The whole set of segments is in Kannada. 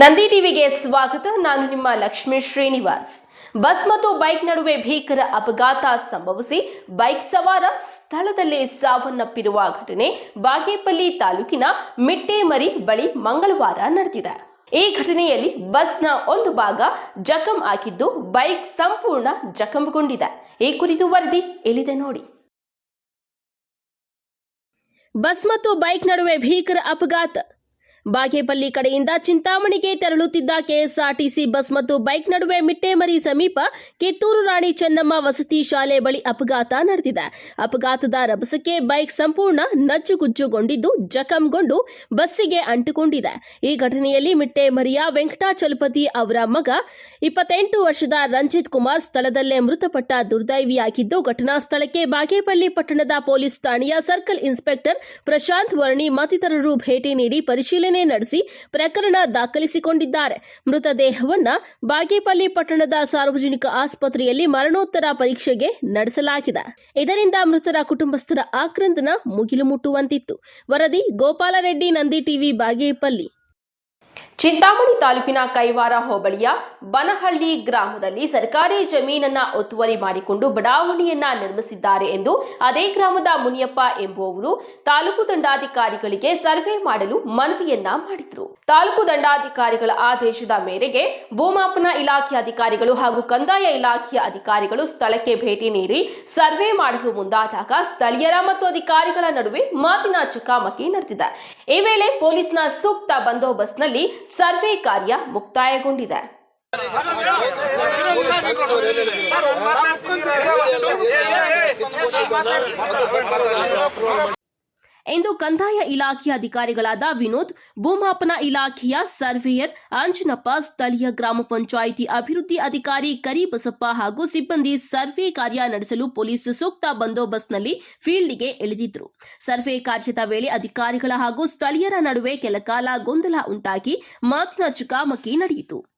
ನಂದಿ ಟಿವಿಗೆ ಸ್ವಾಗತ. ನಾನು ನಿಮ್ಮ ಲಕ್ಷ್ಮೀ ಶ್ರೀನಿವಾಸ್. ಬಸ್ ಮತ್ತು ಬೈಕ್ ನಡುವೆ ಭೀಕರ ಅಪಘಾತ ಸಂಭವಿಸಿ ಬೈಕ್ ಸವಾರ ಸ್ಥಳದಲ್ಲೇ ಸಾವನ್ನಪ್ಪಿರುವ ಘಟನೆ ಬಾಗೇಪಲ್ಲಿ ತಾಲೂಕಿನ ಮಿಟ್ಟೇಮರಿ ಬಳಿ ಮಂಗಳವಾರ ನಡೆದಿದೆ. ಈ ಘಟನೆಯಲ್ಲಿ ಬಸ್ನ ಒಂದು ಭಾಗ ಜಖಂ ಆಗಿದ್ದು ಬೈಕ್ ಸಂಪೂರ್ಣ ಜಖಂಗೊಂಡಿದೆ. ಈ ಕುರಿತು ವರದಿ ಎಲ್ಲಿದೆ ನೋಡಿ. ಬಸ್ ಮತ್ತು ಬೈಕ್ ನಡುವೆ ಭೀಕರ ಅಪಘಾತ ಬಾಗೇಪಲ್ಲಿ ಕಡೆಯಿಂದ ಚಿಂತಾಮಣಿಗೆ ತೆರಳುತ್ತಿದ್ದ ಕೆಎಸ್ಆರ್ಟಿಸಿ ಬಸ್ ಮತ್ತು ಬೈಕ್ ನಡುವೆ ಮಿಟ್ಟೇಮರಿ ಸಮೀಪ ಕಿತ್ತೂರು ರಾಣಿ ಚೆನ್ನಮ್ಮ ವಸತಿ ಶಾಲೆ ಬಳಿ ಅಪಘಾತ ನಡೆದಿದೆ. ಅಪಘಾತದ ರಭಸಕ್ಕೆ ಬೈಕ್ ಸಂಪೂರ್ಣ ನಜ್ಜುಗುಜ್ಜುಗೊಂಡಿದ್ದು ಜಖಂಗೊಂಡು ಬಸ್ಸಿಗೆ ಅಂಟಿಕೊಂಡಿದೆ. ಈ ಘಟನೆಯಲ್ಲಿ ಮಿಟ್ಟೇಮರಿಯ ವೆಂಕಟಾಚಲಪತಿ ಅವರ ಮಗ, ಇಪ್ಪತ್ತೆಂಟು ವರ್ಷದ ರಂಜಿತ್ ಕುಮಾರ್ ಸ್ಥಳದಲ್ಲೇ ಮೃತಪಟ್ಟ ದುರ್ದೈವಿಯಾಗಿದ್ದು, ಘಟನಾ ಸ್ಥಳಕ್ಕೆ ಬಾಗೇಪಲ್ಲಿ ಪಟ್ಟಣದ ಪೊಲೀಸ್ ಠಾಣೆಯ ಸರ್ಕಲ್ ಇನ್ಸ್ಪೆಕ್ಟರ್ ಪ್ರಶಾಂತ್ ವರ್ಣಿ ಮತ್ತಿತರರು ಭೇಟಿ ನೀಡಿ ಪರಿಶೀಲನೆ ನಡೆಸಿ ಪ್ರಕರಣ ದಾಖಲಿಸಿಕೊಂಡಿದ್ದಾರೆ. ಮೃತದೇಹವನ್ನು ಬಾಗೇಪಲ್ಲಿ ಪಟ್ಟಣದ ಸಾರ್ವಜನಿಕ ಆಸ್ಪತ್ರೆಯಲ್ಲಿ ಮರಣೋತ್ತರ ಪರೀಕ್ಷೆಗೆ ನಡೆಸಲಾಗಿದೆ. ಇದರಿಂದ ಮೃತರ ಕುಟುಂಬಸ್ಥರ ಆಕ್ರಂದನ ಮುಗಿಲು ಮುಟ್ಟುವಂತಿತ್ತು. ವರದಿ ಗೋಪಾಲರೆಡ್ಡಿ ನಂದಿ ಟಿವಿ ಬಾಗೇಪಲ್ಲಿ. ಚಿಂತಾಮಣಿ ತಾಲೂಕಿನ ಕೈವಾರ ಹೋಬಳಿಯ ಬನಹಳ್ಳಿ ಗ್ರಾಮದಲ್ಲಿ ಸರ್ಕಾರಿ ಜಮೀನನ್ನ ಒತ್ತುವರಿ ಮಾಡಿಕೊಂಡು ಬಡಾವಣೆಯನ್ನ ನಿರ್ಮಿಸಿದ್ದಾರೆ ಎಂದು ಅದೇ ಗ್ರಾಮದ ಮುನಿಯಪ್ಪ ಎಂಬುವವರು ತಾಲೂಕು ದಂಡಾಧಿಕಾರಿಗಳಿಗೆ ಸರ್ವೆ ಮಾಡಲು ಮನವಿಯನ್ನ ಮಾಡಿದ್ರು. ತಾಲೂಕು ದಂಡಾಧಿಕಾರಿಗಳ ಆದೇಶದ ಮೇರೆಗೆ ಭೂಮಾಪನ ಇಲಾಖೆ ಅಧಿಕಾರಿಗಳು ಹಾಗೂ ಕಂದಾಯ ಇಲಾಖೆಯ ಅಧಿಕಾರಿಗಳು ಸ್ಥಳಕ್ಕೆ ಭೇಟಿ ನೀಡಿ ಸರ್ವೆ ಮಾಡಲು ಮುಂದಾದಾಗ ಸ್ಥಳೀಯರ ಮತ್ತು ಅಧಿಕಾರಿಗಳ ನಡುವೆ ಮಾತಿನ ಚಕಾಮಕಿ ನಡೆದಿದೆ. ಈ ವೇಳೆ ಪೊಲೀಸ್ನ ಸೂಕ್ತ ಬಂದೋಬಸ್ತ್ನಲ್ಲಿ ಸರ್ವೆ ಕಾರ್ಯ ಮುಕ್ತಾಯಗೊಂಡಿದೆ. ಎಂದು ಕಂದಾಯ ಇಲಾಖೆಯ ಅಧಿಕಾರಿಗಳಾದ ವಿನೋದ್, ಭೂಮಾಪನ ಇಲಾಖೆಯ ಸರ್ವೇಯರ್ ಅಂಜನಪ್ಪ ಸ್ಥಳೀಯ ಗ್ರಾಮ ಪಂಚಾಯಿತಿ ಅಭಿವೃದ್ಧಿ ಅಧಿಕಾರಿ ಕರಿಬಸಪ್ಪ ಹಾಗೂ ಸಿಬ್ಬಂದಿ ಸರ್ವೆ ಕಾರ್ಯ ನಡೆಸಲು ಪೊಲೀಸ್ ಸೂಕ್ತ ಬಂದೋಬಸ್ತ್ನಲ್ಲಿ ಫೀಲ್ಡ್ಗೆ ಇಳಿದಿದ್ರು ಸರ್ವೆ ಕಾರ್ಯದ ವೇಳೆ ಅಧಿಕಾರಿಗಳ ಹಾಗೂ ಸ್ಥಳೀಯರ ನಡುವೆ ಕೆಲಕಾಲ ಗೊಂದಲ ಉಂಟಾಗಿ ಮಾತಿನ ಚುಕಾಮಕಿ ನಡೆಯಿತು.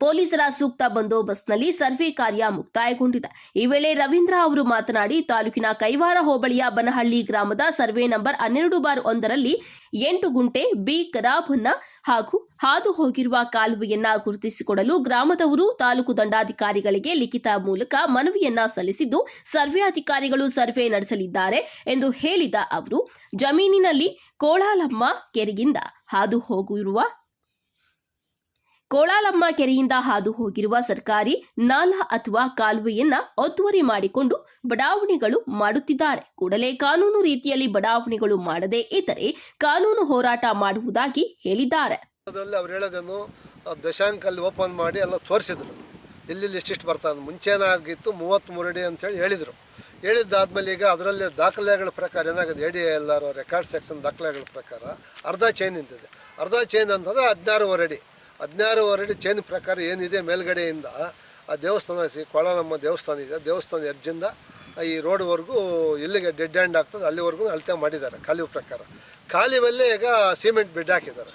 ಪೊಲೀಸರ ಸೂಕ್ತ ಬಂದೋಬಸ್ತ್ನಲ್ಲಿ ಸರ್ವೆ ಕಾರ್ಯ ಮುಕ್ತಾಯಗೊಂಡಿದೆ. ಈ ವೇಳೆ ರವೀಂದ್ರ ಅವರು ಮಾತನಾಡಿ, ತಾಲೂಕಿನ ಕೈವಾರ ಹೋಬಳಿಯ ಬನಹಳ್ಳಿ ಗ್ರಾಮದ ಸರ್ವೆ ನಂಬರ್ ಹನ್ನೆರಡು ಬಾರ್ ಒಂದರಲ್ಲಿ ಎಂಟು ಗುಂಟೆ ಬಿ ಕರಾಬನ್ನ ಹಾಗೂ ಹಾದು ಹೋಗಿರುವ ಕಾಲುವೆಯನ್ನ ಗುರುತಿಸಿಕೊಡಲು ಗ್ರಾಮದವರು ತಾಲೂಕು ದಂಡಾಧಿಕಾರಿಗಳಿಗೆ ಲಿಖಿತ ಮೂಲಕ ಮನವಿಯನ್ನ ಸಲ್ಲಿಸಿದ್ದು, ಸರ್ವೆ ಅಧಿಕಾರಿಗಳು ಸರ್ವೆ ನಡೆಸಲಿದ್ದಾರೆ ಎಂದು ಹೇಳಿದ ಅವರು, ಜಮೀನಿನಲ್ಲಿ ಕೋಳಾಲಮ್ಮ ಕೆರೆಯಿಂದ ಹಾದು ಹೋಗಿರುವ ಕೋಳಾಲಮ್ಮ ಕೆರೆಯಿಂದ ಹಾದು ಹೋಗಿರುವ ಸರ್ಕಾರಿ ನಾಲಾ ಅಥವಾ ಕಾಲುವೆಯನ್ನ ಒತ್ತುವರಿ ಮಾಡಿಕೊಂಡು ಬಡಾವಣೆಗಳು ಮಾಡುತ್ತಿದ್ದಾರೆ. ಕೂಡಲೇ ಕಾನೂನು ರೀತಿಯಲ್ಲಿ ಬಡಾವಣೆಗಳು ಮಾಡದೇ ಇದ್ದರೆ ಕಾನೂನು ಹೋರಾಟ ಮಾಡುವುದಾಗಿ ಹೇಳಿದ್ದಾರೆ. ಅವ್ರು ಹೇಳೋದನ್ನು ದಶಾಂಕಲ್ಲಿ ಓಪನ್ ಮಾಡಿ ಎಲ್ಲ ತೋರಿಸಿದ್ರು. ಇಲ್ಲಿ ಎಷ್ಟಿಷ್ಟು ಬರ್ತದೆ ಮುಂಚೆನಾಗಿತ್ತು ಮೂವತ್ತ್ಮೂರು ಅಡಿ ಅಂತೇಳಿ ಹೇಳಿದರು. ಹೇಳಿದ್ದಾದ್ಮೇಲೆ ಈಗ ಅದರಲ್ಲಿ ದಾಖಲೆಗಳ ಪ್ರಕಾರ ಏನಾಗಿದೆ? ಎ ಎಲ್ಲರೂ ಎಲ್ಲಾರು ರೆಕಾರ್ಡ್ ಸೆಕ್ಷನ್ ದಾಖಲೆಗಳ ಪ್ರಕಾರ ಅರ್ಧ ಚೈನ್ ನಿಂತಿದೆ. ಅರ್ಧ ಚೈನ್ ಅಂತಂದರೆ ಹದಿನಾರೂವರೆ ಅಡಿ. ಹದಿನಾರೂವರೆ ಅಡಿ ಚೈನ್ ಪ್ರಕಾರ ಏನಿದೆ ಮೇಲ್ಗಡೆಯಿಂದ ಆ ದೇವಸ್ಥಾನ ಕೊಳಲಮ್ಮ ದೇವಸ್ಥಾನ ಇದೆ. ದೇವಸ್ಥಾನ ಎಡ್ಜಿಂದ ಈ ರೋಡ್ವರೆಗೂ ಇಲ್ಲಿಗೆ ಡೆಡ್ ಹ್ಯಾಂಡ್ ಆಗ್ತದೆ. ಅಲ್ಲಿವರೆಗೂ ಅಳತೆ ಮಾಡಿದ್ದಾರೆ ಕಾಲುವೆ ಪ್ರಕಾರ. ಕಾಲುವೆಲ್ಲೇ ಈಗ ಸಿಮೆಂಟ್ ಬೆಡ್ ಹಾಕಿದ್ದಾರೆ.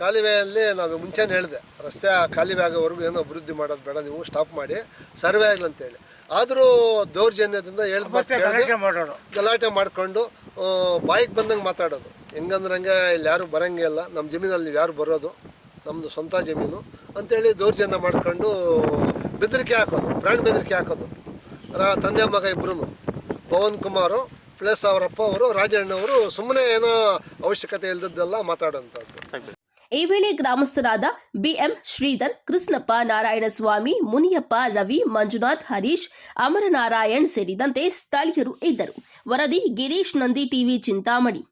ಕಾಲುವೆಯಲ್ಲಿ ನಾವು ಮುಂಚೆನೇ ಹೇಳಿದೆ ರಸ್ತೆ ಕಾಲುವೆ ಆಗೋವರೆಗೂ ಏನೋ ಅಭಿವೃದ್ಧಿ ಮಾಡೋದು ಬೇಡ ನೀವು ಸ್ಟಾಪ್ ಮಾಡಿ ಸರ್ವೆ ಆಗಲಿ ಅಂತೇಳಿ. ಆದರೂ ದೌರ್ಜನ್ಯದಿಂದ ಹೇಳಿದ ಗಲಾಟೆ ಮಾಡಿಕೊಂಡು ಬಾಯಿಗೆ ಬಂದಂಗೆ ಮಾತಾಡೋದು. ಹೆಂಗಂದ್ರೆ ಹಂಗೆ ಇಲ್ಲಿ ಯಾರು ಬರಂಗೇ ಇಲ್ಲ. ನಮ್ಮ ಜಮೀನಲ್ಲಿ ನೀವು ಯಾರು ಬರೋದು? ನಮ್ಮದು ಸ್ವಂತ ಜಮೀನು ಅಂತೇಳಿ ದೌರ್ಜನ್ಯ ಮಾಡ್ಕೊಂಡು ಬೆದರಿಕೆ ಹಾಕೋದು ಪ್ರಾಣ ಬೆದರಿಕೆ ಹಾಕೋದು. ರಾ, ತಂದೆ ಮಗ ಇಬ್ಬರು ಪವನ್ ಕುಮಾರು ಪ್ಲಸ್ ಅವರಪ್ಪ ಅವರು, ರಾಜಣ್ಣವರು ಸುಮ್ಮನೆ ಏನೋ ಅವಶ್ಯಕತೆ ಇಲ್ಲದದ್ದೆಲ್ಲ ಮಾತಾಡುವಂಥದ್ದು ಈ ವೇಳೆ ಗ್ರಾಮಸ್ಥರಾದ ಬಿಎಂ ಶ್ರೀಧರ್, ಕೃಷ್ಣಪ್ಪ ನಾರಾಯಣಸ್ವಾಮಿ, ಮುನಿಯಪ್ಪ ರವಿ, ಮಂಜುನಾಥ್ ಹರೀಶ್, ಅಮರನಾರಾಯಣ್ ಸೇರಿದಂತೆ ಸ್ಥಳೀಯರು ಇದ್ದರು. ವರದಿ ಗಿರೀಶ್ ನಂದಿ ಟಿವಿ, ಚಿಂತಾಮಣಿ.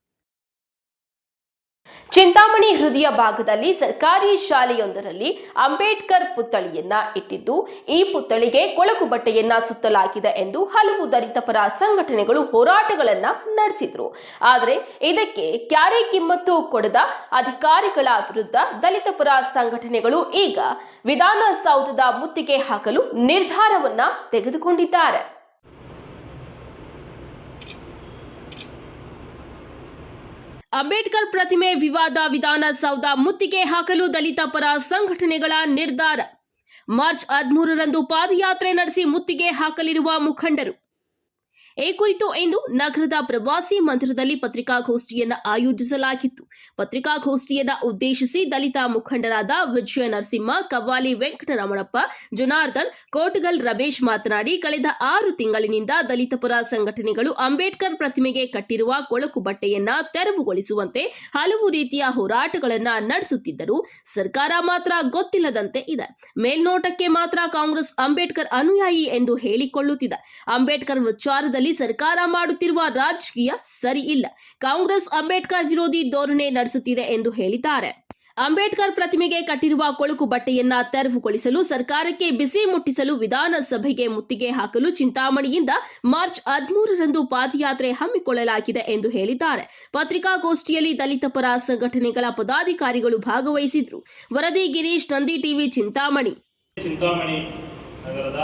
ಚಿಂತಾಮಣಿ ಹೃದಯ ಭಾಗದಲ್ಲಿ ಸರ್ಕಾರಿ ಶಾಲೆಯೊಂದರಲ್ಲಿ ಅಂಬೇಡ್ಕರ್ ಪುತ್ಥಳಿಯನ್ನ ಇಟ್ಟಿದ್ದು, ಈ ಪುತ್ಥಳಿಗೆ ಕೊಳಕು ಬಟ್ಟೆಯನ್ನ ಸುತ್ತಲಾಗಿದೆ ಎಂದು ಹಲವು ದಲಿತ ಪರ ಸಂಘಟನೆಗಳು ಹೋರಾಟಗಳನ್ನ ನಡೆಸಿದ್ರು. ಆದರೆ ಇದಕ್ಕೆ ಕ್ಯಾರೆ ಕಿಮ್ಮತ್ತು ಕೊಡದ ಅಧಿಕಾರಿಗಳ ವಿರುದ್ಧ ದಲಿತ ಪರ ಸಂಘಟನೆಗಳು ಈಗ ವಿಧಾನಸೌಧದ ಮುತ್ತಿಗೆ ಹಾಕಲು ನಿರ್ಧಾರವನ್ನ ತೆಗೆದುಕೊಂಡಿದ್ದಾರೆ. ಅಂಬೇಡ್ಕರ್ ಪ್ರತಿಮೆ ವಿವಾದ ವಿಧಾನಸೌಧ ಮುತ್ತಿಗೆ ಹಾಕಲು ದಲಿತ ಪರ ಸಂಘಟನೆಗಳ ನಿರ್ಧಾರ. ಮಾರ್ಚ್ ಹದಿಮೂರರಂದು ಪಾದಯಾತ್ರೆ ನಡೆಸಿ ಮುತ್ತಿಗೆ ಹಾಕಲಿರುವ ಮುಖಂಡರು. ಈ ಕುರಿತು ಇಂದು ನಗರದ ಪ್ರವಾಸಿ ಮಂದಿರದಲ್ಲಿ ಪತ್ರಿಕಾಗೋಷ್ಠಿಯನ್ನು ಆಯೋಜಿಸಲಾಗಿತ್ತು. ಪತ್ರಿಕಾಗೋಷ್ಠಿಯನ್ನು ಉದ್ದೇಶಿಸಿ ದಲಿತ ಮುಖಂಡರಾದ ವಿಜಯ ನರಸಿಂಹ, ಕವ್ವಾಲಿ ವೆಂಕಟರಮಣಪ್ಪ, ಜನಾರ್ದನ್, ಕೋಟಗಲ್ ರಮೇಶ್ ಮಾತನಾಡಿ, ಕಳೆದ ಆರು ತಿಂಗಳಿನಿಂದ ದಲಿತ ಪರ ಸಂಘಟನೆಗಳು ಅಂಬೇಡ್ಕರ್ ಪ್ರತಿಮೆಗೆ ಕಟ್ಟಿರುವ ಕೊಳಕು ಬಟ್ಟೆಯನ್ನ ತೆರವುಗೊಳಿಸುವಂತೆ ಹಲವು ರೀತಿಯ ಹೋರಾಟಗಳನ್ನು ನಡೆಸುತ್ತಿದ್ದರು. ಸರ್ಕಾರ ಮಾತ್ರ ಗೊತ್ತಿಲ್ಲದಂತೆ ಇದೆ. ಮೇಲ್ನೋಟಕ್ಕೆ ಮಾತ್ರ ಕಾಂಗ್ರೆಸ್ ಅಂಬೇಡ್ಕರ್ ಅನುಯಾಯಿ ಎಂದು ಹೇಳಿಕೊಳ್ಳುತ್ತಿದೆ. ಅಂಬೇಡ್ಕರ್ ವಿಚಾರದಲ್ಲಿ ಸರ್ಕಾರ ಮಾಡುತ್ತಿರುವ ರಾಜಕೀಯ ಸರಿ ಇಲ್ಲ. ಕಾಂಗ್ರೆಸ್ ಅಂಬೇಡ್ಕರ್ ವಿರೋಧಿ ಧೋರಣೆ ನಡೆಸುತ್ತಿದೆ ಎಂದು ಹೇಳಿದ್ದಾರೆ. ಅಂಬೇಡ್ಕರ್ ಪ್ರತಿಮೆಗೆ ಕಟ್ಟಿರುವ ಕೊಳುಕು ಬಟ್ಟೆಯನ್ನ ತೆರವುಗೊಳಿಸಲು ಸರ್ಕಾರಕ್ಕೆ ಬಿಸಿ ಮುಟ್ಟಿಸಲು ವಿಧಾನಸಭೆಗೆ ಮುತ್ತಿಗೆ ಹಾಕಲು ಚಿಂತಾಮಣಿಯಿಂದ ಮಾರ್ಚ್ ಹದಿಮೂರರಂದು ಪಾದಯಾತ್ರೆ ಹಮ್ಮಿಕೊಳ್ಳಲಾಗಿದೆ ಎಂದು ಹೇಳಿದ್ದಾರೆ. ಪತ್ರಿಕಾಗೋಷ್ಠಿಯಲ್ಲಿ ದಲಿತ ಪರ ಸಂಘಟನೆಗಳ ಪದಾಧಿಕಾರಿಗಳು ಭಾಗವಹಿಸಿದ್ರು. ವರದಿ ಗಿರೀಶ್, ನಂದಿ ಟಿವಿ ಚಿಂತಾಮಣಿ. ಚಿಂತಾಮಣಿ ನಗರದ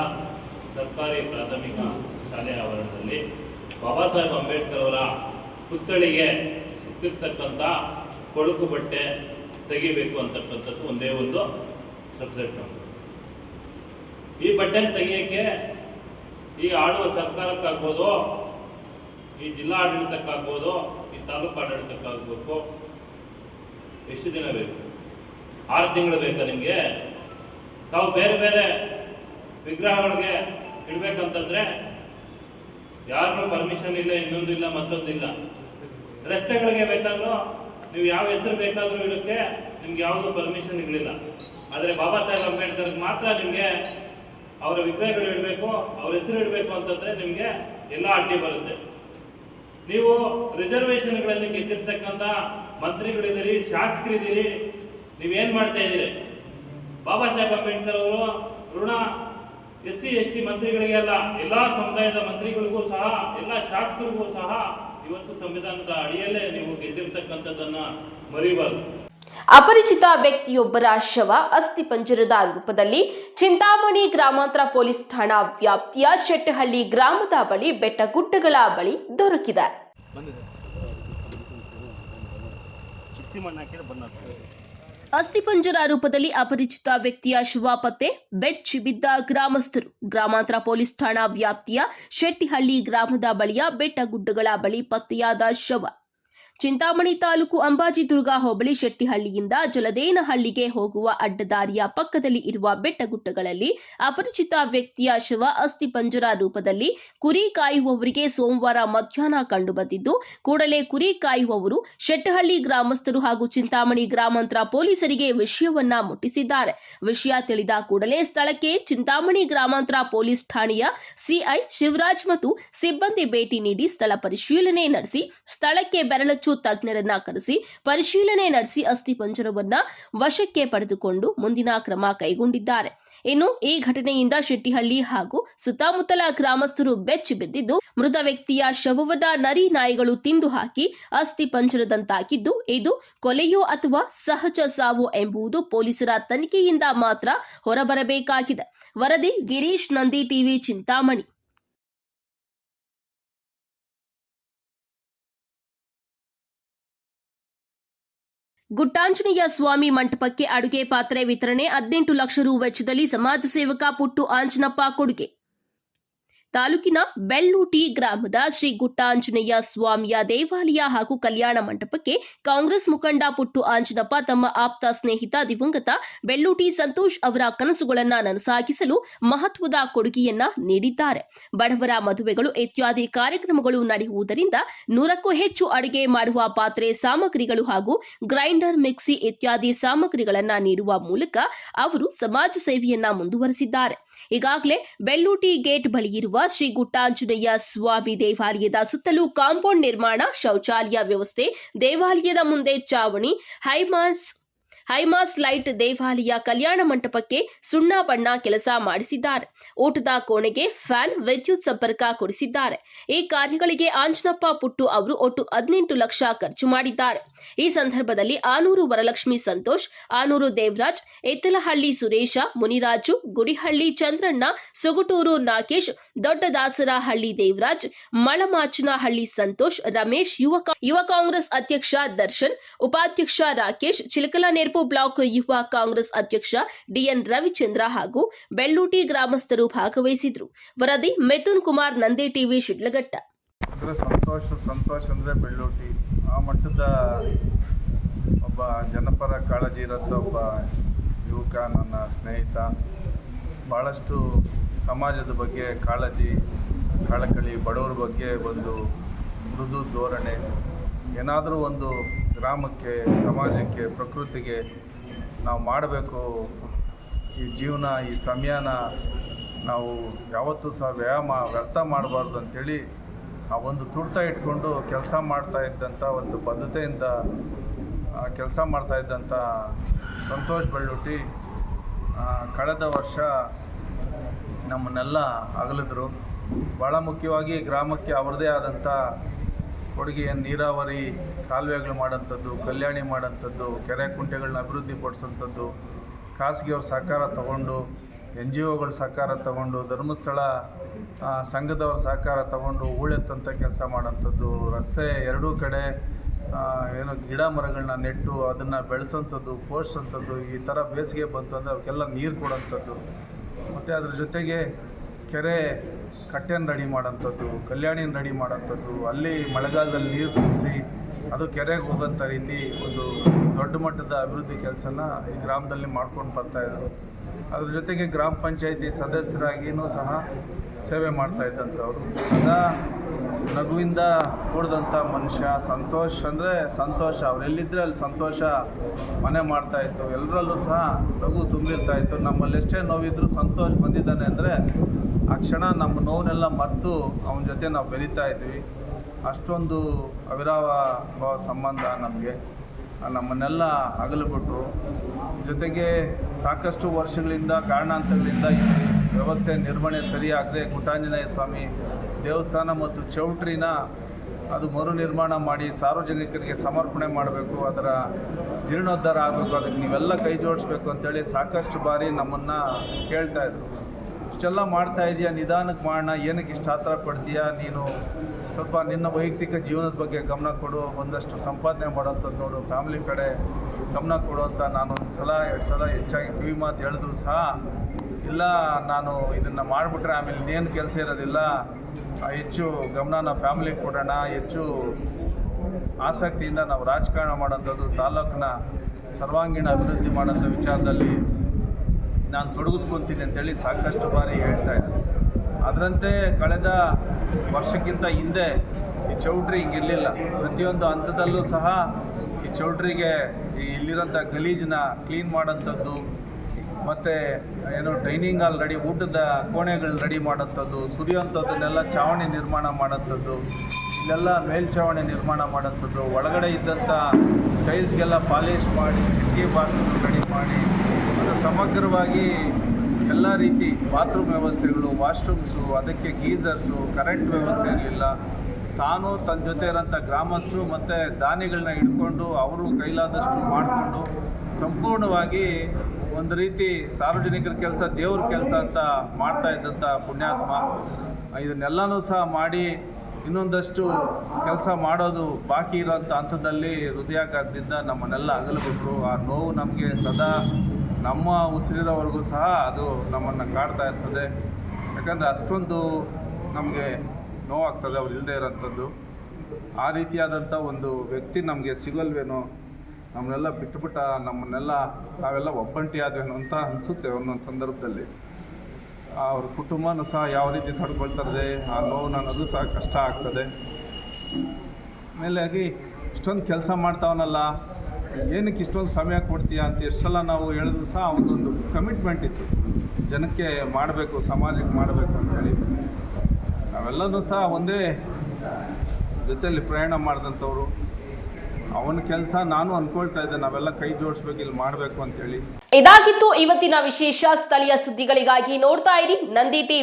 ಸರ್ಕಾರಿ ಪ್ರಾಥಮಿಕ ಶಾಲೆಯ ಆವರಣದಲ್ಲಿ ಬಾಬಾ ಸಾಹೇಬ್ ಅಂಬೇಡ್ಕರ್ ಅವರ ಪುತ್ಥಳಿಗೆ ಸುತ್ತಿರ್ತಕ್ಕಂಥ ಕೊಳುಕು ಬಟ್ಟೆ ತೆಗಿಬೇಕು ಅಂತಕ್ಕಂಥದ್ದು ಒಂದೇ ಒಂದು ಸಬ್ಜೆಕ್ಟ್ ನಮ್ಮದು ಈ ಬಟ್ಟೆ ತೆಗಿಯೋಕ್ಕೆ ಈ ಆಡುವ ಸರ್ಕಾರಕ್ಕಾಗ್ಬೋದು, ಈ ಜಿಲ್ಲಾ ಆಡಳಿತಕ್ಕಾಗ್ಬೋದು ಈ ತಾಲೂಕು ಆಡಳಿತಕ್ಕಾಗಬೇಕು. ಎಷ್ಟು ದಿನ ಬೇಕು? ಆರು ತಿಂಗಳು ಬೇಕಾ ನಿಮಗೆ? ತಾವು ಬೇರೆ ಬೇರೆ ವಿಗ್ರಹಗಳಿಗೆ ಇಡ್ಬೇಕಂತಂದ್ರೆ ಯಾರನ್ನೂ ಪರ್ಮಿಷನ್ ಇಲ್ಲ ಇನ್ನೊಂದಿಲ್ಲ ಮತ್ತೊಂದಿಲ್ಲ ರಸ್ತೆಗಳಿಗೆ ಬೇಕಾದರೂ, ನೀವು ಯಾವ ಹೆಸರು ಬೇಕಾದರೂ ಇಡಕ್ಕೆ ನಿಮ್ಗೆ ಯಾವುದೂ ಪರ್ಮಿಷನ್ ಇರಲಿಲ್ಲ ಆದರೆ ಬಾಬಾ ಸಾಹೇಬ್ ಅಂಬೇಡ್ಕರ್ಗೆ ಮಾತ್ರ ನಿಮಗೆ ಅವರ ವಿಗ್ರಹಗಳು ಇಡಬೇಕು, ಅವ್ರ ಹೆಸರು ಇಡಬೇಕು ಅಂತಂದ್ರೆ ನಿಮಗೆ ಎಲ್ಲ ಅಡ್ಡಿ ಬರುತ್ತೆ. ನೀವು ರಿಸರ್ವೇಷನ್ಗಳಲ್ಲಿ ಗೆದ್ದಿರ್ತಕ್ಕಂಥ ಮಂತ್ರಿಗಳಿದ್ದೀರಿ, ಶಾಸಕರಿದ್ದೀರಿ, ನೀವೇನು ಮಾಡ್ತಾ ಇದ್ದೀರಿ? ಬಾಬಾ ಸಾಹೇಬ್ ಅಂಬೇಡ್ಕರ್ ಅವರು ಋಣ ಎಸ್ ಸಿ ಎಸ್ ಟಿ ಮಂತ್ರಿಗಳಿಗೆ ಅಲ್ಲ ಎಲ್ಲಾ ಸಮುದಾಯದ ಮಂತ್ರಿಗಳಿಗೂ ಸಹ ಎಲ್ಲ ಶಾಸಕರಿಗೂ ಸಹ ಇವತ್ತು ಸಂವಿಧಾನದ ಅಡಿಯಲ್ಲೇ ನೀವು ಗೆದ್ದಿರ್ತಕ್ಕಂಥದ್ದನ್ನ ಮರಿಬಾರದು. ಅಪರಿಚಿತ ವ್ಯಕ್ತಿಯೊಬ್ಬರ ಶವ ಅಸ್ಥಿಪಂಜರದ ರೂಪದಲ್ಲಿ ಚಿಂತಾಮಣಿ ಗ್ರಾಮಾಂತರ ಪೊಲೀಸ್ ಠಾಣಾ ವ್ಯಾಪ್ತಿಯ ಶೆಟ್ಟಹಳ್ಳಿ ಗ್ರಾಮದ ಬಳಿ ಬೆಟ್ಟಗುಡ್ಡಗಳ ಬಳಿ ದೊರಕಿದೆ. ಅಸ್ಥಿಪಂಜರ ರೂಪದಲ್ಲಿ ಅಪರಿಚಿತ ವ್ಯಕ್ತಿಯ ಶವ ಪತ್ತೆ, ಬೆಚ್ಚಿ ಬಿದ್ದ ಗ್ರಾಮಸ್ಥರು. ಗ್ರಾಮಾಂತರ ಪೊಲೀಸ್ ಠಾಣಾ ವ್ಯಾಪ್ತಿಯ ಶೆಟ್ಟಿಹಳ್ಳಿ ಗ್ರಾಮದ ಬಳಿಯ ಬೆಟ್ಟಗುಡ್ಡಗಳ ಬಳಿ ಪತ್ತೆಯಾದ ಶವ. ಚಿಂತಾಮಣಿ ತಾಲೂಕು ಅಂಬಾಜಿದುರ್ಗ ಹೋಬಳಿ ಶೆಟ್ಟಿಹಳ್ಳಿಯಿಂದ ಜಲದೇನಹಳ್ಳಿಗೆ ಹೋಗುವ ಅಡ್ಡದಾರಿಯ ಪಕ್ಕದಲ್ಲಿ ಇರುವ ಬೆಟ್ಟಗುಟ್ಟಗಳಲ್ಲಿ ಅಪರಿಚಿತ ವ್ಯಕ್ತಿಯ ಶವ ಅಸ್ಥಿಪಂಜರ ರೂಪದಲ್ಲಿ ಕುರಿ ಕಾಯುವವರಿಗೆ ಸೋಮವಾರ ಮಧ್ಯಾಹ್ನ ಕಂಡುಬಂದಿದ್ದು, ಕೂಡಲೇ ಕುರಿ ಕಾಯುವವರು ಶೆಟ್ಟಹಳ್ಳಿ ಗ್ರಾಮಸ್ಥರು ಹಾಗೂ ಚಿಂತಾಮಣಿ ಗ್ರಾಮಾಂತರ ಪೊಲೀಸರಿಗೆ ವಿಷಯವನ್ನ ಮುಟ್ಟಿಸಿದ್ದಾರೆ. ವಿಷಯ ತಿಳಿದ ಕೂಡಲೇ ಸ್ಥಳಕ್ಕೆ ಚಿಂತಾಮಣಿ ಗ್ರಾಮಾಂತರ ಪೊಲೀಸ್ ಠಾಣೆಯ ಸಿಐ ಶಿವರಾಜ್ ಮತ್ತು ಸಿಬ್ಬಂದಿ ಭೇಟಿ ನೀಡಿ ಸ್ಥಳ ಪರಿಶೀಲನೆ ನಡೆಸಿ, ಸ್ಥಳಕ್ಕೆ ಬೆರಳಚ್ಚು ತಜ್ಞರನ್ನ ಕರೆಸಿ ಪರಿಶೀಲನೆ ನಡೆಸಿ ಅಸ್ಥಿಪಂಜರವನ್ನ ವಶಕ್ಕೆ ಪಡೆದುಕೊಂಡು ಮುಂದಿನ ಕ್ರಮ ಕೈಗೊಂಡಿದ್ದಾರೆ. ಇನ್ನು ಈ ಘಟನೆಯಿಂದ ಶೆಟ್ಟಿಹಳ್ಳಿ ಹಾಗೂ ಸುತ್ತಮುತ್ತಲ ಗ್ರಾಮಸ್ಥರು ಬೆಚ್ಚಿ ಬಿದ್ದಿದ್ದು, ಮೃತ ವ್ಯಕ್ತಿಯ ಶವವದ ನರಿ ನಾಯಿಗಳು ತಿಂದು ಹಾಕಿ ಅಸ್ಥಿ ಪಂಜರದಂತಾಗಿದ್ದು, ಇದು ಕೊಲೆಯೋ ಅಥವಾ ಸಹಜ ಸಾವು ಎಂಬುದು ಪೊಲೀಸರ ತನಿಖೆಯಿಂದ ಮಾತ್ರ ಹೊರಬರಬೇಕಾಗಿದೆ. ವರದಿ ಗಿರೀಶ್ ನಂದಿ ಟಿವಿ ಚಿಂತಾಮಣಿ. ಗುಟ್ಟಾಂಜನೇಯ ಸ್ವಾಮಿ ಮಂಟಪಕ್ಕೆ ಅಡುಗೆ ಪಾತ್ರೆ ವಿತರಣೆ ಹದಿನೆಂಟು ಲಕ್ಷ ರು ವೆಚ್ಚದಲ್ಲಿ ಸಮಾಜ ಸೇವಕ ಪುಟ್ಟು ಆಂಜನಪ್ಪ ಕೊಡುಗೆ. ತಾಲೂಕಿನ ಬೆಳ್ಳೂಟಿ ಗ್ರಾಮದ ಶ್ರೀ ಗುಟ್ಟಾಂಜನೇಯ ಸ್ವಾಮಿಯ ದೇವಾಲಯ ಹಾಗೂ ಕಲ್ಯಾಣ ಮಂಟಪಕ್ಕೆ ಕಾಂಗ್ರೆಸ್ ಮುಖಂಡ ಪುಟ್ಟು ಆಂಜನಪ್ಪ ತಮ್ಮ ಆಪ್ತ ಸ್ನೇಹಿತ ದಿವಂಗತ ಬೆಳ್ಳೂಟಿ ಸಂತೋಷ್ ಅವರ ಕನಸುಗಳನ್ನು ನನಸಾಗಿಸಲು ಮಹತ್ವದ ಕೊಡುಗೆಯನ್ನ ನೀಡಿದ್ದಾರೆ. ಬಡವರ ಮದುವೆಗಳು ಇತ್ಯಾದಿ ಕಾರ್ಯಕ್ರಮಗಳು ನಡೆಯುವುದರಿಂದ ನೂರಕ್ಕೂ ಹೆಚ್ಚು ಅಡುಗೆ ಮಾಡುವ ಪಾತ್ರೆ ಸಾಮಗ್ರಿಗಳು ಹಾಗೂ ಗ್ರೈಂಡರ್ ಮಿಕ್ಸಿ ಇತ್ಯಾದಿ ಸಾಮಗ್ರಿಗಳನ್ನ ನೀಡುವ ಮೂಲಕ ಅವರು ಸಮಾಜ ಸೇವೆಯನ್ನ ಮುಂದುವರೆಸಿದ್ದಾರೆ. ಈಗಾಗಲೇ ಬೆಳ್ಳೂಟಿ ಗೇಟ್ ಬಳಿ ಶ್ರೀ ಗುಟ್ಟಾಂಜನೇಯ ಸ್ವಾಮಿ ದೇವಾಲಯದ ಸುತ್ತಲೂ ಕಾಂಪೌಂಡ್ ನಿರ್ಮಾಣ ಶೌಚಾಲಯ ವ್ಯವಸ್ಥೆ ದೇವಾಲಯದ ಮುಂದೆ ಚಾವಣಿ ಹೈಮಾಸ್ ಹೈಮಾಸ್ ಲೈಟ್ ದೇವಾಲಯ ಕಲ್ಯಾಣ ಮಂಟಪಕ್ಕೆ ಸುಣ್ಣ ಬಣ್ಣ ಕೆಲಸ ಮಾಡಿಸಿದ್ದಾರೆ. ಊಟದ ಕೋಣೆಗೆ ಫ್ಯಾನ್, ವಿದ್ಯುತ್ ಸಂಪರ್ಕ ಕೊಡಿಸಿದ್ದಾರೆ. ಈ ಕಾರ್ಯಗಳಿಗೆ ಆಂಜನಪ್ಪ ಪುಟ್ಟು ಅವರು ಒಟ್ಟು ಹದಿನೆಂಟು ಲಕ್ಷ ಖರ್ಚು ಮಾಡಿದ್ದಾರೆ. ಈ ಸಂದರ್ಭದಲ್ಲಿ ಆನೂರು ವರಲಕ್ಷ್ಮಿ ಸಂತೋಷ್, ಆನೂರು ದೇವರಾಜ್, ಎತ್ತಲಹಳ್ಳಿ ಸುರೇಶ, ಮುನಿರಾಜು, ಗುಡಿಹಳ್ಳಿ ಚಂದ್ರಣ್ಣ, ಸೊಗಟೂರು ನಾಗೇಶ್, ದೊಡ್ಡದಾಸರಹಳ್ಳಿ ದೇವರಾಜ್, ಮಳಮಾಚನಹಳ್ಳಿ ಸಂತೋಷ್, ರಮೇಶ್, ಯುವ ಯುವ ಕಾಂಗ್ರೆಸ್ ಅಧ್ಯಕ್ಷ ದರ್ಶನ್, ಉಪಾಧ್ಯಕ್ಷ ರಾಕೇಶ್ ಚಿಲಕಲನೆರ್ಪು ಬ್ಲಾಕ್ ಯುವ ಕಾಂಗ್ರೆಸ್ ಅಧ್ಯಕ್ಷ ಡಿಎನ್ ರವಿಚಂದ್ರ ಹಾಗೂ ಬೆಳ್ಳೂಟಿ ಗ್ರಾಮಸ್ಥರು ಭಾಗವಹಿಸಿದ್ರು. ವರದಿ ಮಿಥುನ್ ಕುಮಾರ್ ನಂದಿ ಟಿವಿ ಶಿಡ್ಲಘಟ್ಟ. ಸಂತೋಷ ಸಂತೋಷ ಅಂದ್ರೆ ಬೆಳ್ಳೂಟಿ. ಆ ಮಟ್ಟದ ಒಬ್ಬ ಜನಪರ ಕಾಳಜಿ ಇರೋಂಥ ಒಬ್ಬ ಯುವಕ, ನನ್ನ ಸ್ನೇಹಿತ ಭಾಳಷ್ಟು ಸಮಾಜದ ಬಗ್ಗೆ ಕಾಳಜಿ, ಕಳಕಳಿ, ಬಡವರ ಬಗ್ಗೆ ಒಂದು ಮೃದು ಧೋರಣೆ. ಏನಾದರೂ ಒಂದು ಗ್ರಾಮಕ್ಕೆ, ಸಮಾಜಕ್ಕೆ, ಪ್ರಕೃತಿಗೆ ನಾವು ಮಾಡಬೇಕು. ಈ ಜೀವನ, ಈ ಸಮಯನ ನಾವು ಯಾವತ್ತೂ ಸಹ ವ್ಯಾಯಾಮ, ವ್ಯರ್ಥ ಮಾಡಬಾರ್ದು ಅಂಥೇಳಿ ಆ ಒಂದು ತುರ್ತ ಇಟ್ಕೊಂಡು ಕೆಲಸ ಮಾಡ್ತಾ ಇದ್ದಂಥ ಒಂದು ಬದ್ಧತೆಯಿಂದ ಕೆಲಸ ಮಾಡ್ತಾ ಇದ್ದಂಥ ಸಂತೋಷ್ ಬೆಳ್ಳೂಟಿ ಕಳೆದ ವರ್ಷ ನಮ್ಮನ್ನೆಲ್ಲ ಅಗಲಿದ್ರು. ಭಾಳ ಮುಖ್ಯವಾಗಿ ಗ್ರಾಮಕ್ಕೆ ಅವರದೇ ಆದಂಥ ಕೊಡುಗೆ ನೀರಾವರಿ ಕಾಲುವೆಗಳು ಮಾಡೋಂಥದ್ದು ಕಲ್ಯಾಣಿ ಮಾಡೋಂಥದ್ದು ಕೆರೆ ಕುಂಟೆಗಳನ್ನ ಅಭಿವೃದ್ಧಿ ಪಡಿಸೋಂಥದ್ದು ಖಾಸಗಿಯವ್ರ ಸಹಕಾರ ತಗೊಂಡು, ಎನ್ ಜಿ ಒಗಳ ಸಹಕಾರ ತಗೊಂಡು, ಧರ್ಮಸ್ಥಳ ಸಂಘದವ್ರ ಸಹಕಾರ ತಗೊಂಡು ಹೂಳೆತ್ತಂಥ ಕೆಲಸ ಮಾಡೋಂಥದ್ದು ರಸ್ತೆ ಎರಡೂ ಕಡೆ ಏನು ಗಿಡ ಮರಗಳನ್ನ ನೆಟ್ಟು ಅದನ್ನು ಬೆಳೆಸೋಂಥದ್ದು ಪೋಷಿಸೋಂಥದ್ದು ಈ ಥರ ಬೇಸಿಗೆ ಬಂತು ಅಂದರೆ ಅವಕ್ಕೆಲ್ಲ ನೀರು ಕೊಡೋಂಥದ್ದು ಮತ್ತು ಅದ್ರ ಜೊತೆಗೆ ಕೆರೆ ಕಟ್ಟೆನ ರೆಡಿ ಮಾಡೋಂಥದ್ದು ಕಲ್ಯಾಣಿನ ರೆಡಿ ಮಾಡೋಂಥದ್ದು ಅಲ್ಲಿ ಮಳೆಗಾಲದಲ್ಲಿ ನೀರು ತುಂಬಿಸಿ ಅದು ಕೆರೆಗೆ ಹೋಗೋಂಥ ರೀತಿ ಒಂದು ದೊಡ್ಡ ಮಟ್ಟದ ಅಭಿವೃದ್ಧಿ ಕೆಲಸನ ಈ ಗ್ರಾಮದಲ್ಲಿ ಮಾಡ್ಕೊಂಡು ಬರ್ತಾಯಿದ್ರು ಅದ್ರ ಜೊತೆಗೆ ಗ್ರಾಮ ಪಂಚಾಯತಿ ಸದಸ್ಯರಾಗಿಯೂ ಸಹ ಸೇವೆ ಮಾಡ್ತಾ ಇದ್ದಂಥವ್ರು. ಸದಾ ನಗುವಿಂದ ಕೂಡಿದಂಥ ಮನುಷ್ಯ, ಸಂತೋಷ ಅಂದರೆ ಸಂತೋಷ. ಅವರೆಲ್ಲಿದ್ದರೆ ಅಲ್ಲಿ ಸಂತೋಷ ಮನೆ ಮಾಡ್ತಾ ಇತ್ತು. ಎಲ್ಲರಲ್ಲೂ ಸಹ ನಗು ತುಂಬಿರ್ತಾ ಇತ್ತು. ನಮ್ಮಲ್ಲಿ ಎಷ್ಟೇ ನೋವಿದ್ರೂ ಸಂತೋಷ್ ಬಂದಿದ್ದಾನೆ ಅಂದರೆ ಆ ಕ್ಷಣ ನಮ್ಮ ನೋವನ್ನೆಲ್ಲ ಮರೆತು ಅವನ ಜೊತೆ ನಾವು ಬೆರೀತಾ ಇದ್ವಿ. ಅಷ್ಟೊಂದು ಅವಿರಾವ ಭಾವ ಸಂಬಂಧ ನಮಗೆ. ನಮ್ಮನ್ನೆಲ್ಲ ಅಗಲುಬಿಟ್ರು ಜೊತೆಗೆ ಸಾಕಷ್ಟು ವರ್ಷಗಳಿಂದ, ಕಾರಣಾಂತರಗಳಿಂದ ಈ ವ್ಯವಸ್ಥೆ ನಿರ್ವಹಣೆ ಸರಿಯಾಗದೆ ಗುಟಾಂಜನೇಯ ಸ್ವಾಮಿ ದೇವಸ್ಥಾನ ಮತ್ತು ಚೌಟ್ರಿನ ಅದು ಮರು ನಿರ್ಮಾಣ ಮಾಡಿ ಸಾರ್ವಜನಿಕರಿಗೆ ಸಮರ್ಪಣೆ ಮಾಡಬೇಕು, ಅದರ ಜೀರ್ಣೋದ್ಧಾರ ಆಗಬೇಕು, ಅದಕ್ಕೆ ನೀವೆಲ್ಲ ಕೈ ಜೋಡಿಸ್ಬೇಕು ಅಂತೇಳಿ ಸಾಕಷ್ಟು ಬಾರಿ ನಮ್ಮನ್ನು ಕೇಳ್ತಾ ಇದ್ರು. ಇಷ್ಟೆಲ್ಲ ಮಾಡ್ತಾ ಇದೀಯ? ನಿಧಾನಕ್ಕೆ ಮಾಡೋಣ ಏನಕ್ಕೆ ಇಷ್ಟು ಆತರ ಪಡ್ತೀಯ? ನೀನು ಸ್ವಲ್ಪ ನಿನ್ನ ವೈಯಕ್ತಿಕ ಜೀವನದ ಬಗ್ಗೆ ಗಮನ ಕೊಡು, ಒಂದಷ್ಟು ಸಂಪಾದನೆ ಮಾಡೋಂಥದ್ದು ನೋಡು. ಫ್ಯಾಮಿಲಿ ಕಡೆ ಗಮನ ಕೊಡು ಅಂತ ನಾನು ಒಂದು ಸಲ, ಎರಡು ಸಲ ಹೆಚ್ಚಾಗಿ ಕಿವಿ ಮಾತು ಹೇಳಿದ್ರು ಸಹ. ಇಲ್ಲ, ನಾನು ಇದನ್ನು ಮಾಡಿಬಿಟ್ರೆ ಆಮೇಲೆ ಇನ್ನೇನು ಕೆಲಸ ಇರೋದಿಲ್ಲ. ಹೆಚ್ಚು ಗಮನನ ಫ್ಯಾಮಿಲಿಗೆ ಕೊಡೋಣ, ಹೆಚ್ಚು ಆಸಕ್ತಿಯಿಂದ ನಾವು ರಾಜಕಾರಣ ಮಾಡೋಂಥದ್ದು ತಾಲೂಕನ್ನ ಸರ್ವಾಂಗೀಣ ಅಭಿವೃದ್ಧಿ ಮಾಡೋಂಥ ವಿಚಾರದಲ್ಲಿ ನಾನು ತೊಡಗಿಸ್ಕೊತೀನಿ ಅಂತೇಳಿ ಸಾಕಷ್ಟು ಬಾರಿ ಹೇಳ್ತಾ ಇದ್ದೆ. ಅದರಂತೆ ಕಳೆದ ವರ್ಷಕ್ಕಿಂತ ಹಿಂದೆ ಈ ಚೌಟ್ರಿ ಹಿಂಗಿರಲಿಲ್ಲ ಪ್ರತಿಯೊಂದು ಹಂತದಲ್ಲೂ ಸಹ ಈ ಚೌಟ್ರಿಗೆ ಈ ಇಲ್ಲಿರೋಂಥ ಗಲೀಜನ್ನ ಕ್ಲೀನ್ ಮಾಡೋಂಥದ್ದು ಮತ್ತು ಏನು ಡೈನಿಂಗ್ ಹಾಲ್ ರೆಡಿ ಊಟದ ಕೋಣೆಗಳನ್ನ ರೆಡಿ ಮಾಡೋಂಥದ್ದು ಸುರಿಯೋಂಥದ್ದನ್ನೆಲ್ಲ ಚಾವಣಿ ನಿರ್ಮಾಣ ಮಾಡೋಂಥದ್ದು ಇಲ್ಲೆಲ್ಲ ಮೇಲ್ಛಾವಣಿ ನಿರ್ಮಾಣ ಮಾಡೋಂಥದ್ದು ಒಳಗಡೆ ಇದ್ದಂಥ ಟೈಲ್ಸ್ಗೆಲ್ಲ ಪಾಲಿಷ್ ಮಾಡಿ ಕಿಟಕಿ ಬಾತ್ರೂಮ್ ರೆಡಿ ಮಾಡಿ ಸಮಗ್ರವಾಗಿ ಎಲ್ಲ ರೀತಿ ಬಾತ್ರೂಮ್ ವ್ಯವಸ್ಥೆಗಳು, ವಾಶ್ರೂಮ್ಸು, ಅದಕ್ಕೆ ಗೀಸರ್ಸು, ಕರೆಂಟ್ ವ್ಯವಸ್ಥೆ ಇರಲಿಲ್ಲ. ತಾನು ತನ್ನ ಜೊತೆ ಇರೋಂಥ ಗ್ರಾಮಸ್ಥರು ಮತ್ತು ದಾನಿಗಳನ್ನ ಹಿಡ್ಕೊಂಡು ಅವರು ಕೈಲಾದಷ್ಟು ಮಾಡಿಕೊಂಡು ಸಂಪೂರ್ಣವಾಗಿ ಒಂದು ರೀತಿ ಸಾರ್ವಜನಿಕರ ಕೆಲಸ, ದೇವ್ರ ಕೆಲಸ ಅಂತ ಮಾಡ್ತಾ ಇದ್ದಂಥ ಪುಣ್ಯಾತ್ಮ. ಇದನ್ನೆಲ್ಲನೂ ಸಹ ಮಾಡಿ ಇನ್ನೊಂದಷ್ಟು ಕೆಲಸ ಮಾಡೋದು ಬಾಕಿ ಇರೋಂಥ ಹಂತದಲ್ಲಿ ಹೃದಯಾಘಾತದಿಂದ ನಮ್ಮನ್ನೆಲ್ಲ ಅಗಲಬಿಟ್ರು. ಆ ನೋವು ನಮಗೆ ಸದಾ ನಮ್ಮ ಉಸಿರಿರೋವರೆಗೂ ಸಹ ಅದು ನಮ್ಮನ್ನು ಕಾಡ್ತಾ ಇರ್ತದೆ. ಯಾಕಂದರೆ ಅಷ್ಟೊಂದು ನಮಗೆ ನೋವಾಗ್ತದೆ ಅವ್ರು ಇಲ್ಲದೆ ಇರೋಂಥದ್ದು. ಆ ರೀತಿಯಾದಂಥ ಒಂದು ವ್ಯಕ್ತಿ ನಮಗೆ ಸಿಗಲ್ವೇನೋ ನಮ್ಮನ್ನೆಲ್ಲ ಬಿಟ್ಟುಬಿಟ್ಟ ನಮ್ಮನ್ನೆಲ್ಲ ನಾವೆಲ್ಲ ಒಬ್ಬಂಟಿ ಆದ್ವೇನೋ ಅಂತ ಅನಿಸುತ್ತೆ ಒಂದೊಂದು ಸಂದರ್ಭದಲ್ಲಿ. ಅವ್ರ ಕುಟುಂಬನೂ ಸಹ ಯಾವ ರೀತಿ ತಡ್ಕೊಳ್ತಾರೆ ಆ ನೋವು ಅನ್ನೋದು ಸಹ ಕಷ್ಟ ಆಗ್ತದೆ. ಆಮೇಲಾಗಿ ಇಷ್ಟೊಂದು ಕೆಲಸ ಮಾಡ್ತಾವನಲ್ಲ ಏನಕ್ಕೆ ಇಷ್ಟೊಂದು ಸಮಯ ಕೊಡ್ತೀಯ ಅಂತ ಎಷ್ಟೆಲ್ಲ ನಾವು ಹೇಳಿದ್ರು ಸಹ ಅವನೊಂದು ಕಮಿಟ್ಮೆಂಟ್ ಇತ್ತು. ಜನಕ್ಕೆ ಮಾಡಬೇಕು, ಸಮಾಜಕ್ಕೆ ಮಾಡಬೇಕು ಅಂತೇಳಿ ನಾವೆಲ್ಲನೂ ಸಹ ಒಂದೇ ಜೊತೆಯಲ್ಲಿ ಪ್ರಯಾಣ ಮಾಡಿದಂಥವ್ರು. ಅವನ ಕೆಲಸ ನಾನು ಅನ್ಕೊಳ್ತಾ ಇದ್ದೆ, ನಾವೆಲ್ಲ ಕೈ ಜೋಡಿಸ್ಬೇಕು, ಇಲ್ಲಿ ಮಾಡಬೇಕು ಅಂತೇಳಿ ಇದಾಗಿತ್ತು ಇವತ್ತಿನ ವಿಶೇಷ ಸ್ಥಳೀಯ ಸುದ್ದಿಗಳಿಗಾಗಿ ನೋಡ್ತಾ ಇರಿ ನಂದಿ ಟಿವಿ.